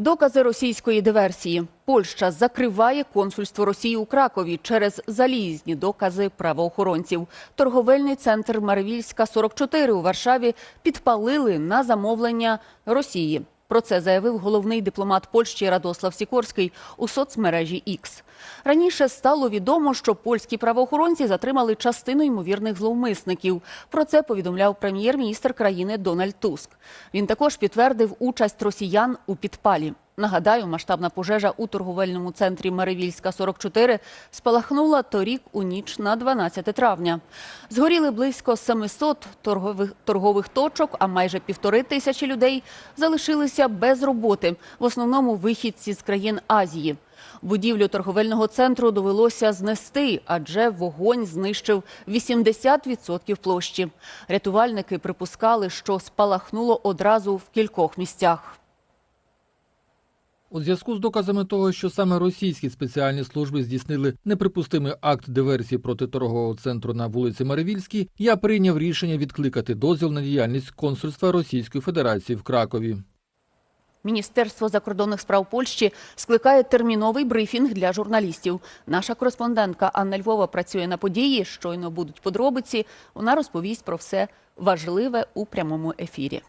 Докази російської диверсії. Польща закриває консульство Росії у Кракові через залізні докази правоохоронців. Торговельний центр Марвільська 44 у Варшаві підпалили на замовлення Росії. Про це заявив головний дипломат Польщі Радослав Сікорський у соцмережі X. Раніше стало відомо, що польські правоохоронці затримали частину ймовірних зловмисників. Про це повідомляв прем'єр-міністр країни Дональд Туск. Він також підтвердив участь росіян у підпалі. Нагадаю, масштабна пожежа у торговельному центрі Маревільська 44 спалахнула торік у ніч на 12 травня. Згоріли близько 700 торгових, торгових точок, а майже півтори тисячі людей залишилися без роботи, в основному вихідці з країн Азії. Будівлю торговельного центру довелося знести, адже вогонь знищив 80% площі. Рятувальники припускали, що спалахнуло одразу в кількох місцях. У зв'язку з доказами того, що саме російські спеціальні служби здійснили неприпустимий акт диверсії проти торгового центру на вулиці Маревільській, я прийняв рішення відкликати дозвіл на діяльність консульства Російської Федерації в Кракові. Міністерство закордонних справ Польщі скликає терміновий брифінг для журналістів. Наша кореспондентка Анна Львова працює на події. Щойно будуть подробиці. Вона розповість про все важливе у прямому ефірі.